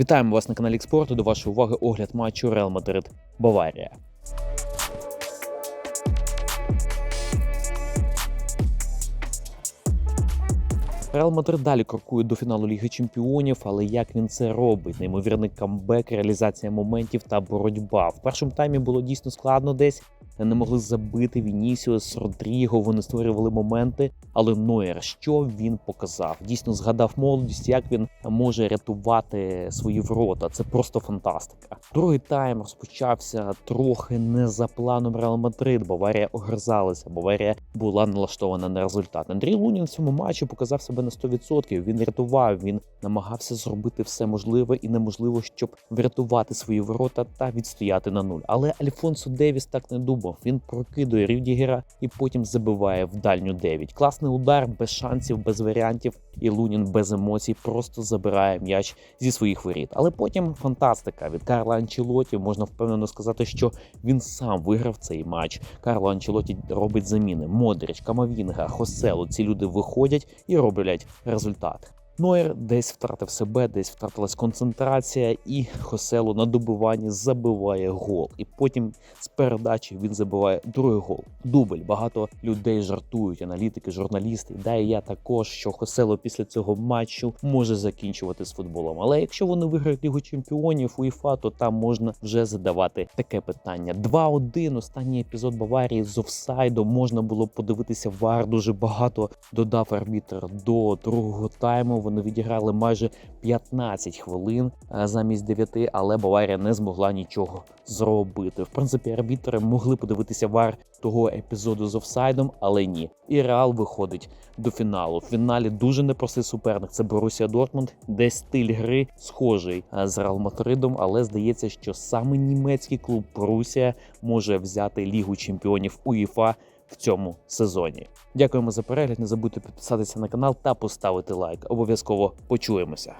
Вітаємо вас на каналі Спорту. До вашої уваги огляд матчу Реал Мадрид Баварія. Реал Мадрид далі крокує до фіналу Ліги Чемпіонів, але як він це робить? Неймовірний камбек, реалізація моментів та боротьба. В першому таймі було дійсно складно десь. Не могли забити Вінісіус, Родріго. Вони створювали моменти. Але Нойер, що він показав? Дійсно згадав молодість, як він може рятувати свої ворота. Це просто фантастика. Другий тайм розпочався трохи не за планом Реал Мадрид. Баварія огризалася. Баварія була налаштована на результат. Андрій Лунін в цьому матчі показав себе на 100%. Він рятував, він намагався зробити все можливе і неможливо, щоб врятувати свої ворота та відстояти на нуль. Але Альфонсо Девіс так не думав. Він прокидує Рюдігера і потім забиває в дальню 9. Класний удар без шансів, без варіантів. І Лунін без емоцій просто забирає м'яч зі своїх воріт. Але потім фантастика від Карла Анчелоті. Можна впевнено сказати, що він сам виграв цей матч. Карло Анчелоті робить заміни. Модрич, Камавінга, Хосело. Ці люди виходять і роблять результат. Нойер десь втратив себе, десь втратилась концентрація, і Хосело на добиванні забиває гол. І потім з передачі він забиває другий гол. Дубль. Багато людей жартують, аналітики, журналісти. Да, і я також, що Хосело після цього матчу може закінчувати з футболом. Але якщо вони виграють Лігу чемпіонів УЄФА, то там можна вже задавати таке питання. 2-1, останній епізод Баварії з офсайдом. Можна було подивитися вар. Дуже багато додав арбітр до другого тайму. Вони відіграли майже 15 хвилин е, замість 9, але Баварія не змогла нічого зробити. В принципі, арбітри могли подивитися вар того епізоду з офсайдом, але ні. І Реал виходить до фіналу. В фіналі дуже непростий суперник. Це Борусія Дортмунд, де стиль гри схожий е, з Реал Мадридом, але здається, що саме німецький клуб Борусія може взяти Лігу чемпіонів УЄФА в цьому сезоні. Дякуємо за перегляд. Не забудьте підписатися на канал та поставити лайк. Обов'язково почуємося.